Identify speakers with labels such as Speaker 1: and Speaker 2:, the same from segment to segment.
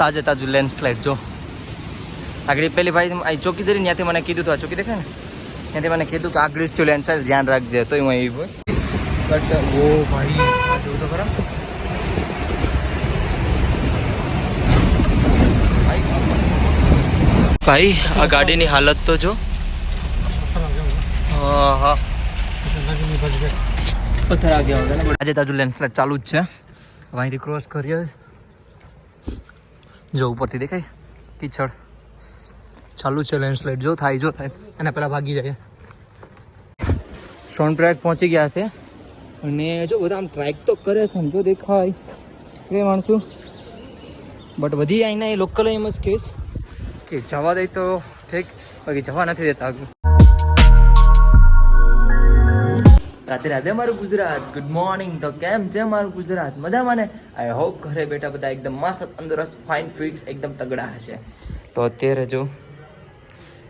Speaker 1: તાજે તાજું લેન્ડસ્લાઇડ જો આગળ પેલી ભાઈ અહીં ચોકી ધરી ત્યાંથી મને કીધું તો, આ ચોકી દેખાય ને? ત્યાંથી મને કીધું કે આગળ થયું લેન્ડસ્લાઇડ ધ્યાન રાખજે તો હું બોલ બટ ઓ ભાઈ, આ જોવું તો ખરા. ભાઈ, આ ગાડીની હાલત તો જો. આજે તાજુ લેન્ડસ્લાઇડ ચાલુ જ છે. અહીંથી ક્રોસ કરીએ. જો ઉપરથી દેખાય? કીચડ. ચાલુ છે લેન્ડસ્લાઇડ જો થાય જો થાય. અને પહેલાં ભાગી જાય. સોનપ્રયાગ પહોંચી ગયા છે. અને જો બધા આમ ટ્રાઇક તો કરે છે જો દેખાય. એ માણસો. બટ બધી અહીંના એ લોકલ એમ જ કેસ કે જવા દે તો ઠીક, બાકી જવા નથી દેતા રાતે રાતે મારું ગુજરાત. ગુડ મોર્નિંગ તો કેમ છે મારું ગુજરાત? મજામાં ને? આઈ હોપ ઘરે બેઠા બધા એકદમ મસ્ત, તંદુરસ્ત ફાઇન ફિટ એકદમ તગડા હશે. તો અત્યારે જો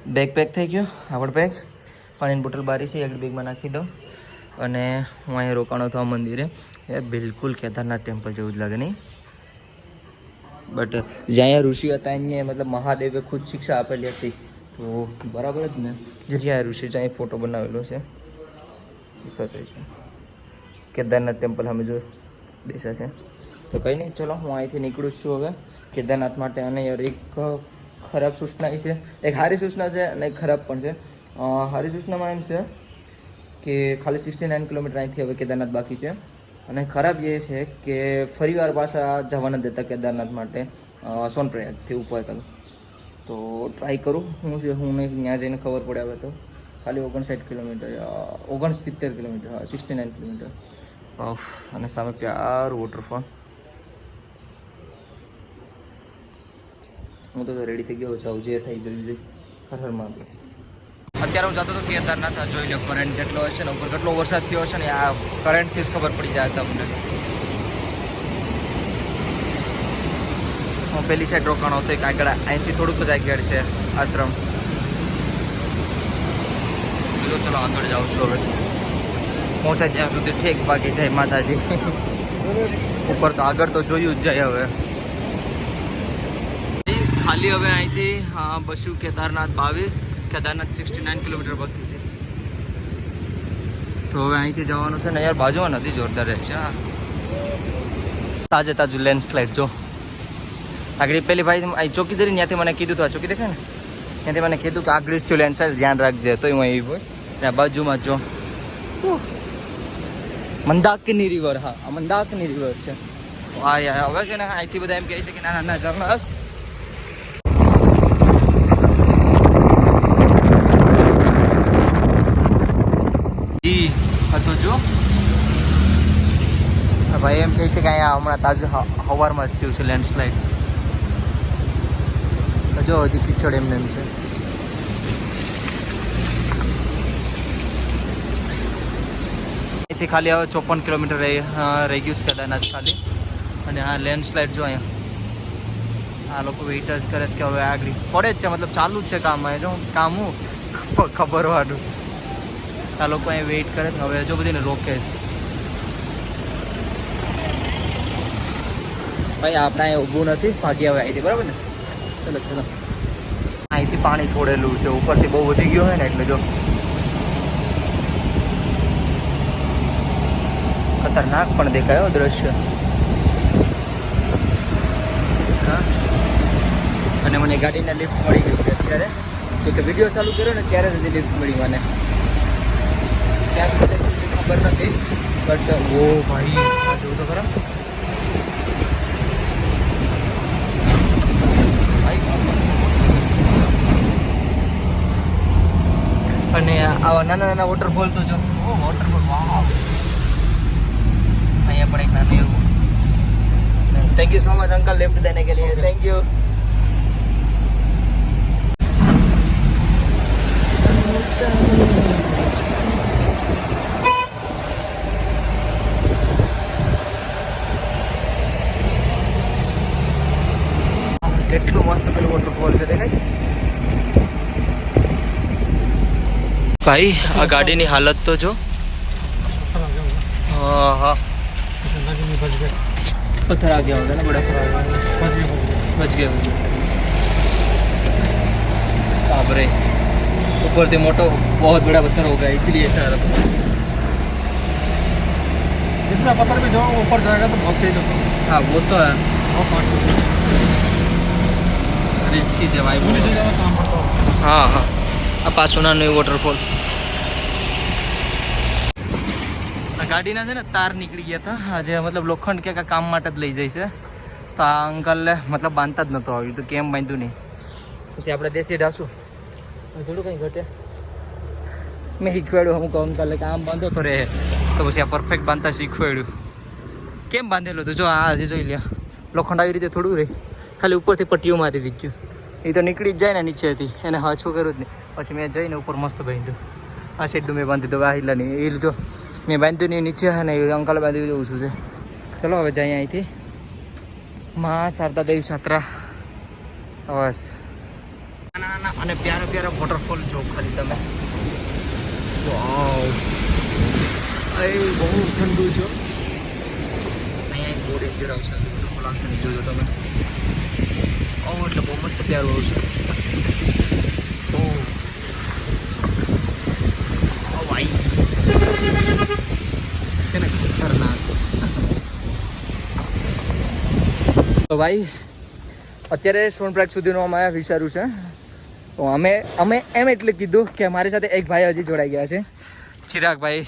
Speaker 1: બેગ પેક થઈ ગયો આપણ બેગ પાણીની બોટલ બારી છે, એક બેગમાં નાખી દઉં. અને હું અહીંયા રોકાણો થવા મંદિરે એ બિલકુલ કેદારનાથ ટેમ્પલ જેવું જ લાગે, નહીં? બટ જ્યાં ઋષિ હતા, અહીંયા મતલબ મહાદેવે ખુદ શિક્ષા આપેલી હતી. તો બરાબર જ ને? જરિયા જ્યાં ઋષિ અહીં ફોટો બનાવેલો છે. કેદારનાથ ટેમ્પલ અમે જો દેશા છે તો કંઈ નહીં, ચલો, હું અહીંથી નીકળું છું હવે. કેદારનાથ માટે અને યાર એક ખરાબ સૂચના છે. એક સારી સૂચના છે અને એક ખરાબ પણ છે. સારી સૂચનામાં એમ છે કે ખાલી સિક્સટી નાઇન કિલોમીટર અહીંથી હવે કેદારનાથ બાકી છે. અને ખરાબ એ છે કે ફરીવાર પાછા જવા નથી દેતા કેદારનાથ માટે સોનપ્રયાગથી ઉપર તક. તો ટ્રાય કરું. હું હું ત્યાં જઈને ખબર પડે હવે તો. ખાલી ઓગણસાઠ કિલોમીટર ઓગણસિત્તેર કિલોમીટર હા સિક્સટી નાઇન કિલોમીટર. અને સામે પ્યાર વોટરફોલ હું તો રેડી થઈ ગયો છું જે થઈ જોયું છે ખરેખરમાં અત્યારે હું જતો હતો કેદારનાથ જોઈ લો કરંટ કેટલો હશે ને ઉપર કેટલો વરસાદ થયો હશે ને આ કરંટથી જ ખબર પડી જાય તમને. હું પેલી સાઈડ રોકાણો હતો એક આગળ અહીંથી થોડુંક જ આગળ છે આશ્રમ. ચલો ચલો આગળ જાઉં છું હવે. પહોંચાય ત્યાં સુધી ઠેક બાકી જાય માતાજી. ઉપર તો આગળ તો જોયું જ જાય હવે. ખાલી હવે અહીંથી, હા, બસું કેદારનાથ બાવીસ, કેદારનાથ સિક્સટી નાઇન કિલોમીટર બાકી છે. તો હવે અહીંથી જવાનું છે ને યાર, બાજુમાં નથી જોરદાર રહે છે, હા. તાજે તાજું લેન્ડસ્લાઇડ જો. આગળ પેલી ભાઈ અહીં ચોકી ધરી ત્યાંથી મને કીધું તો, આ ચોકી દેખાય ને? ત્યાંથી મને કીધું કે આગળ થયું લેન્ડસ્લાઇડ ધ્યાન રાખજે તો હું એવી બોલ ને બાજુમાં જો. મંદાકની રિવર હા, આ મંદાકની રિવર છે. હા યાર, હવે છે ને અહીંથી બધા એમ કહે છે કે ના ના ના ઝરણા હશે. હતું જો. ભાઈ એમ કહે છે કે અહીંયા હમણાં તાજું હવારમાં જ થયું છે લેન્ડસ્લાઇડ જો, હજી કિચડ એમને એમ છે. અહીંથી ખાલી હવે ચોપન કિલોમીટર રહી ગયું છે કેદારનાથ ખાલી. અને હા લેન્ડસ્લાઇડ જો અહીંયા. આ લોકો વેઇટ જ કરે કે હવે આગળ. પડે જ છે, મતલબ ચાલુ જ છે કામ અહીં જો કામ હું? ખબર વાળું આ લોકો અહીંયા વેઇટ કરે હવે જો બધીને રોકે છે. ભાઈ, આપણે અહીં ઊભું નથી ભાગી હવે અહીંથી, બરાબર ને? ચલો ચલો. અહીંથી પાણી છોડેલું છે, ઉપરથી બહુ વધી ગયું હોય ને, એટલે જો ખતરનાક પણ દેખાયો દ્રશ્ય. અને મને ગાડીના લિફ્ટ મળી ગયું છે અત્યારે. જો કે વીડિયો ચાલુ કર્યો ને ત્યારે જ લિફ્ટ મળી મને. ક્યાં ખબર નથી બટ ઓ ભાઈ જોવું તો ખરા. અને આવા નાના નાના વોટરફોલ તો જો. વોટરફોલ વાવ ये पड़ेगा नहीं thank you so much uncle lift देने के लिए थैंक यू કેટલું મસ્ત પેલું વોટરફોલ છે દેખાય? ભાઈ આ ગાડીની હાલત તો જો. હા હા. बच गए। पत्थर आ गया होगा ना बड़ा खराब बच गया बच गया बाप रे ऊपर से मोटो बहुत बड़ा पत्थर होगा इसलिए ऐसा आ रहा
Speaker 2: इतना पत्थर भी जो ऊपर जाएगा तो बहुत तेज होगा। हाँ
Speaker 1: वो तो है। रिस्की से भाई
Speaker 2: मुझे ज़्यादा काम हूँ
Speaker 1: हाँ हाँ। अब पास अपासोना नहीं वाटरफॉल ગાડીના છે ને, તાર નીકળી ગયા હતા. આજે મતલબ લોખંડ કે કામ માટે જ લઈ જાય છે. તો આ અંકલને મતલબ બાંધતા જ નહોતો આવ્યું, તો કેમ બાંધ્યું નહીં? પછી આપણે દેશી ઢાસું. થોડું કંઈ ઘટે? મેં શીખવાડ્યું અમુક અંકલે કે આમ બાંધો તો રહે. તો પછી આ પરફેક્ટ બાંધતા શીખવાડ્યું. કેમ બાંધેલું હતું જો આ હજી જોઈ લે લોખંડ આવી રીતે થોડું રહે. ખાલી ઉપરથી પટ્ટીઓ મારી દીધું. એ તો નીકળી જ જાય ને નીચેથી. એને હાછું કર્યું જ નહીં. પછી મેં જઈને ઉપર મસ્ત બાંધ્યું. આ શેડનું મેં બાંધી દીધું. આ હિલ્લાની. એ લીધો મેં બાંધ્યું નહીં નીચે અને એ અંકલે બાંધી જવું છું છે. ચલો, હવે જઈએ અહીંથી. મા શારદા દેવી છાત્રા બસ. નાના અને પ્યારા પ્યારા વોટરફોલ જો ખાલી તમે. એ બહુ ઠંડુ છે. અહીંયા એક બહુ ડેન્જર આવશે વોટરફોલ આવશે ને જોજો તમે. ઓ, એટલે બહુ મસ્ત પ્યારું આવશે ઓ, ભાઈ. છે ને ખતરનાક. તો ભાઈ અત્યારે સોનપ્રાગ સુધીનું અમે વિચાર્યું છે. તો અમે અમે એમ એટલે કીધું કે મારી સાથે એક ભાઈ હજી જોડાઈ ગયા છે. ચિરાગભાઈ.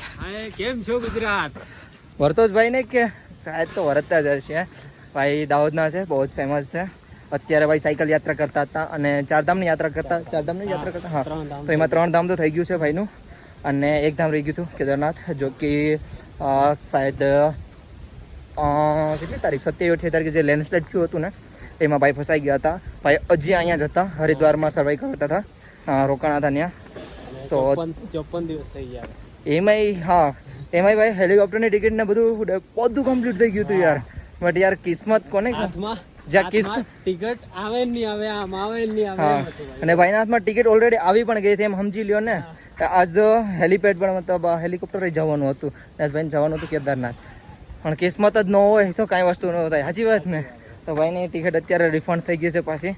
Speaker 3: કેમ છો ગુજરાત?
Speaker 1: વરતોષભાઈ ને કે શાયદ તો વરતતા જ હશે. ભાઈ દાહોદના છે બહુ જ ફેમસ છે. અત્યારે ભાઈ સાયકલ યાત્રા કરતા હતા અને ચારધામની યાત્રા કરતા ચારધામની યાત્રા કરતા હા. તો એમાં ત્રણ ધામ તો થઈ ગયું છે ભાઈનું. અને એક ધામ રહી ગયું હતું કેદારનાથ જો કે શાયદ કેટલી તારીખ? સત્યાવી અઠ્યાવીસ તારીખે જે લેન્ડસ્લાઇડ થયું હતું ને એમાં ભાઈ ફસાઈ ગયા હતા. ભાઈ હજી અહીંયા જ હતા. હરિદ્વારમાં સર્વાઈ કરતા હતા રોકાણા હતા ત્યાં તો
Speaker 3: ચોપન દિવસ થઈ ગયા
Speaker 1: એમાંય હા એમાંય ભાઈ હેલિકોપ્ટરની ટિકિટ ને બધું બધું કમ્પ્લીટ થઈ ગયું હતું યાર. બટ યાર કિસ્મત કોને જ્યાં કિસ
Speaker 3: હાથમાં આવે નહીં આવે આમ આવે નહીં આવે
Speaker 1: હા.
Speaker 3: એમ હતું ભાઈ.
Speaker 1: અને ભાઈના હાથમાં ટિકિટ ઓલરેડી આવી પણ ગઈ હતી એમ સમજી લ્યો ને. આજ હેલિપેડ પણ મતલબ હેલિકોપ્ટર જવાનું હતું. ભાઈને જવાનું હતું કેદારનાથ. પણ કિસ્મત જ ન હોય તો કાંઈ વસ્તુ ન થાય. સાચી વાત ને? તો ભાઈની ટિકિટ અત્યારે રિફંડ થઈ ગઈ છે પાછી.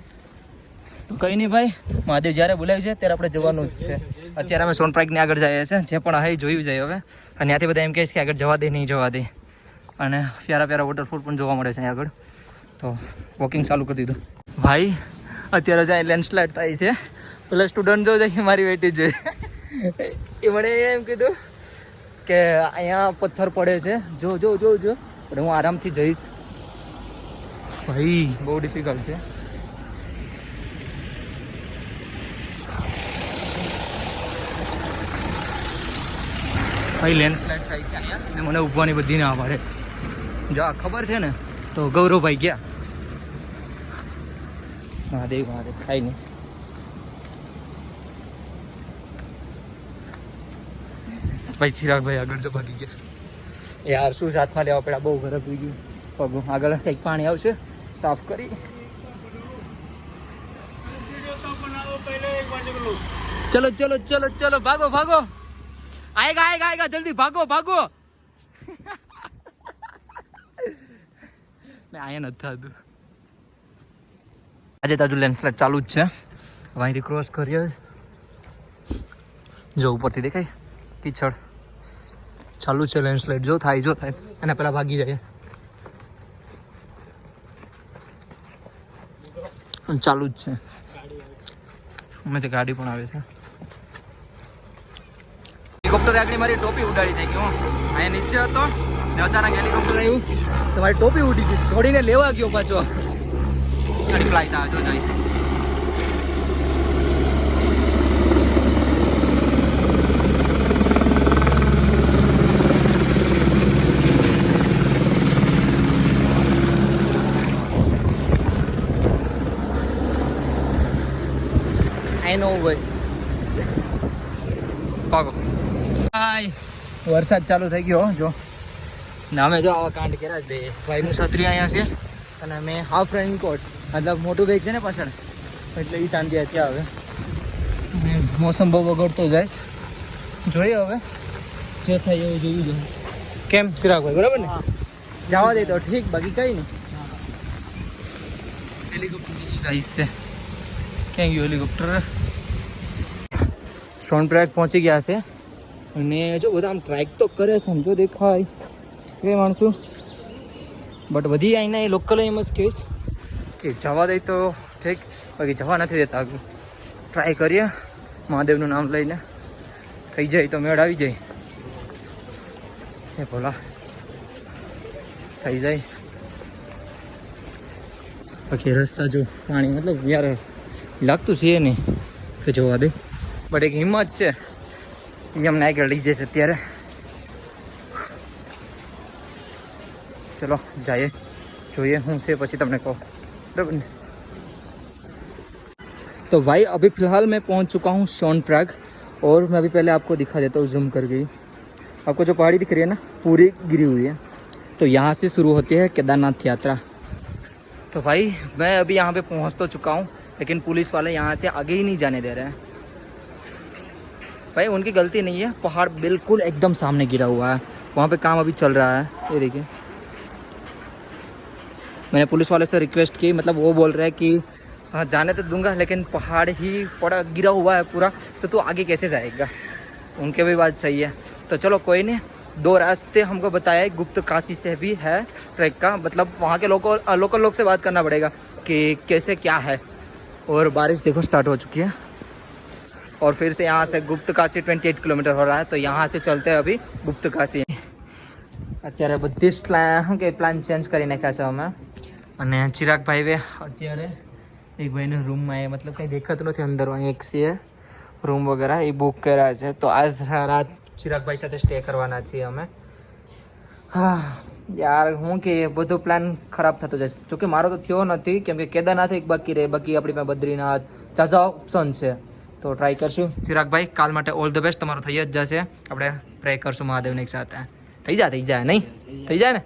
Speaker 1: તો કંઈ નહીં ભાઈ, મહાદેવ જ્યારે બોલાવ્યું છે ત્યારે આપણે જવાનું જ છે. અત્યારે અમે સોનપ્રાગની આગળ જઈએ છીએ. જે પણ અહીં જોયું જાય હવે. અને ત્યાંથી બધા એમ કહે છે કે આગળ જવા દે, નહીં જવા દે. અને પ્યારા પ્યારા વોટરફોલ પણ જોવા મળે છે અહીં આગળ. તો વોકિંગ ચાલુ કરી દીધું. ભાઈ, અત્યારે જ્યાં લેન્ડસ્લાઇડ થાય છે. પેલા સ્ટુડન્ટ જો જાય મારી વેટી જોઈએ એ મને એમ કીધું કે અહીંયા પથ્થર પડે છે. જો જો જો જો. પણ હું આરામથી જઈશ. ભાઈ, બહુ ડિફિકલ્ટ છે. ભાઈ લેન્ડસ્લાઇડ થાય છે અહીંયા. અને મને ઊભવાની બધી ના પાડે. છે જો ખબર છે ને, તો ગૌરવભાઈ ગયા. મહાદેવ મહાદેવ, ખાઈ નહીં. ભાઈ ચિરાગભાઈ આગળ તો ભાગી ગયા. યાર શું સાથમાં લેવા પડ્યા બહુ ગરમ થઈ ગયું. પગ આગળ કંઈક પાણી આવશે સાફ કરી. ચલો ચલો ચલો ચલો ભાગો ભાગો. આયેગા આયેગા આયેગા જલ્દી ભાગો ભાગો. મેં આયા નથી થતું. આજે તાજુ લેન્ડસ્લાઇડ ચાલુ જ છે. વાંરી ક્રોસ કરીએ. જો ઉપરથી દેખાય? કિચડ. ચાલુ છે લેન્ડસ્લાઇડ જો થાય જો થાય. અને પેલા ભાગી જાય. ચાલુ જ છે. અમે તે ગાડી પણ આવે છે. હેલિકોપ્ટર આગળ મારી ટોપી ઉડાડી જાય હું. અહીંયા નીચે હતો. ને અચાનક હેલિકોપ્ટર આવ્યું. તો મારી ટોપી ઉડી ગઈ. દોડીને લેવા ગયો પાછો. ગાડી ફ્લાય થા જો જાય આઈ નો ભાઈ હાય વરસાદ ચાલુ થઈ ગયો જો. ને અમે જો આવા કાંડ કર્યા બે ભાઈનું છત્રી અહીંયા છે અને મેં હાફ રેનકોટ મતલબ મોટું બેગ છે ને પાછળ એટલે એ તાંદી હતી હવે. અને મોસમ બહુ બગડતો જાય. જોઈએ હવે જે થાય એવું જોયું જોઈએ કેમ? ચિરાગભાઈ બરાબર ને? જવા દે તો ઠીક બાકી કઈ નહીં. હેલિકોપ્ટર જાય છે. ક્યાં ગયું હેલિકોપ્ટર સોનપ્રયાગ પહોંચી ગયા છે. અને જો બધા આમ ટ્રાઇક તો કરે સમજો દેખાય. એ માણસો. બટ બધી અહીંના એ લોકલ એમ જ કહીશ કે જવા દે તો ઠીક, બાકી જવા નથી દેતા. ટ્રાય કરીએ. મહાદેવનું નામ લઈને. થઈ જાય તો મેળ આવી જાય. એ ભોલા. થઈ જાય. બાકી રસ્તા જો પાણી, મતલબ યાર લાગતું છે નહીં કે જોવા દે બટ એક હિંમત છે એ અમને આગળ લઈ જશે અત્યારે ચલો જઈએ જોઈએ હું છે પછી તમને કહું बराबर ने तो भाई अभी फ़िलहाल मैं पहुंच चुका हूँ सोन प्राग और मैं अभी पहले आपको दिखा देता हूँ जूम कर गई आपको जो पहाड़ी दिख रही है ना पूरी गिरी हुई है तो यहाँ से शुरू होती है केदारनाथ यात्रा तो भाई मैं अभी यहाँ पे पहुँच तो चुका हूँ लेकिन पुलिस वाले यहाँ से आगे ही नहीं जाने दे रहे हैं। भाई, उनकी गलती नहीं है। पहाड़ बिल्कुल एकदम सामने गिरा हुआ है। वहाँ पे काम अभी चल रहा है। ये देखिए। मैंने पुलिस वाले से रिक्वेस्ट की मतलब वो बोल रहे हैं कि हाँ जाने तो दूँगा, लेकिन पहाड़ ही पड़ा, गिरा हुआ है पूरा तो तू आगे कैसे जाएगा? उनके भी बात सही है। तो चलो, कोई नहीं। दो रास्ते हमको बताया गुप्त काशी से भी है ट्रैक का। मतलब वहाँ के लोगों लोकल लोग से बात करना पड़ेगा कि कैसे क्या है। और बारिश देखो स्टार्ट हो चुकी है और फिर से यहाँ से गुप्त काशी 28 किलोमीटर हो रहा है तो यहाँ से चलते हैं अभी गुप्त काशी અત્યારે બધી જ પ્લાન શું કે પ્લાન ચેન્જ કરી નાખ્યા છે અમે અને ચિરાગભાઈ બે અત્યારે એક ભાઈને રૂમમાં એ મતલબ કંઈ દેખાતું નથી અંદર અહીં એક છે રૂમ વગેરે એ બુક કર્યા છે તો આજ રાત ચિરાગભાઈ સાથે સ્ટે કરવાના છીએ અમે હા યાર હું કે બધો પ્લાન ખરાબ થતો જાય. જોકે મારો તો થયો નથી કેમ કે કેદારનાથ એક બાકી રહે બાકી આપણી પાસે બદ્રીનાથ ઝાઝા ઓપ્શન છે. તો ટ્રાય કરશું. ચિરાગભાઈ કાલ માટે ઓલ ધ બેસ્ટ તમારું થઈ જ જશે. આપણે પ્રે કરશું મહાદેવની સાથે. થઈ જાય થઈ જાય નહીં? થઈ જાય ને?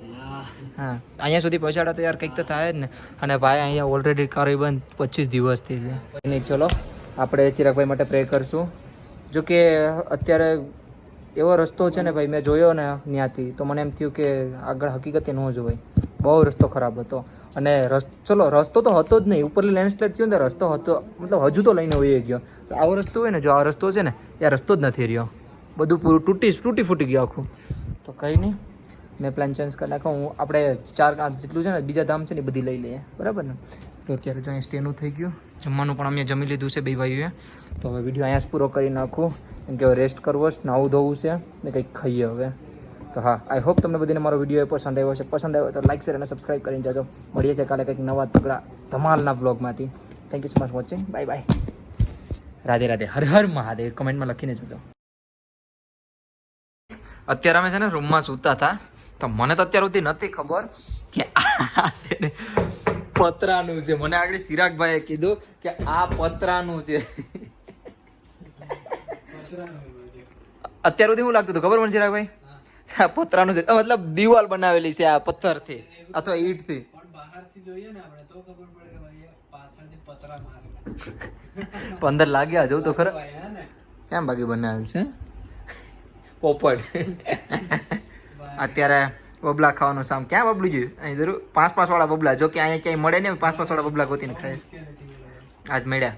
Speaker 1: હા. અહીંયા સુધી પહોંચાડો તો યાર કંઈક તો થાય જ ને. અને ભાઈ અહીંયા ઓલરેડી કરીબન પચીસ દિવસથી છે નહીં ચલો. આપણે ચિરાગભાઈ માટે પ્રે કરશું. જો કે અત્યારે એવો રસ્તો છે ને ભાઈ, મેં જોયો ને ત્યાંથી, તો મને એમ થયું કે આગળ હકીકતે ન જોવાય. બહુ રસ્તો ખરાબ હતો. અને રસ, ચલો, રસ્તો તો હતો જ નહીં. ઉપરથી લેન્ડસ્લાઇડ થયું ને રસ્તો હતો, મતલબ હજુ તો લઈને વહી ગયો. આવો રસ્તો હોય ને, જો આ રસ્તો છે ને, એ રસ્તો જ નથી રહ્યો. બધું પૂરું, તૂટી તૂટી ફૂટી ગયું આખું. તો કંઈ નહીં. મેં પ્લાન ચેન્જ કરી નાખો હું આપણે ચાર કામ જેટલું છે ને, બીજા ધામ છે ને બધી લઈ લઈએ. બરાબર ને? તો અત્યારે જો અહીં સ્ટેનું થઈ ગયું. જમવાનું પણ અમે જમી લીધું છે બે ભાઈઓએ. તો હવે વીડિયો અહીંયા જ પૂરો કરી નાખું. કેમ કે રેસ્ટ કરવો છે નાવું ધોવું છે ને કંઈક ખાઈએ હવે. તો હા આઈ હોપ તમને બધીને મારો વીડિયો પસંદ આવ્યો છે પસંદ આવ્યો તો લાઈક શેર અને સબસ્ક્રાઈબ કરીને જજો. મળીએ છીએ કાલે કંઈક નવા તગડા ધમાલના વ્લોગમાંથી thank you so much watching bye bye Radhe Radhe. Har Har Mahadev. કમેન્ટમાં લખીને જજો. અત્યારે અમે છે ને રૂમમાં સૂતા હતા. તો મને તો અત્યાર સુધી નથી ખબર કે આ છે ને પતરાનું છે. મને આગળ સિરાગભાઈએ કીધું કે આ પતરાનું છે. અત્યાર સુધી એવું લાગતું હતું. ખબર મને ચિરાગભાઈ આ પતરાનું છે. મતલબ દિવાલ બનાવેલી છે આ પથ્થરથી. અથવા ઈંટથી. પંદર લાગ્યા જોઉં તો ખરા. કેમ બાકી બનાવેલ છે? પોપટ. અત્યારે બબલા ખાવાનું સામ ક્યાં બબલું જોયું અહીં જરૂર. પાંચ પાંચ વાળા બબલા. જો કે અહીંયા ક્યાંય મળે ને પાંચ પાંચ વાળા બબલા ગોતીને ખાય. આજ મળ્યા.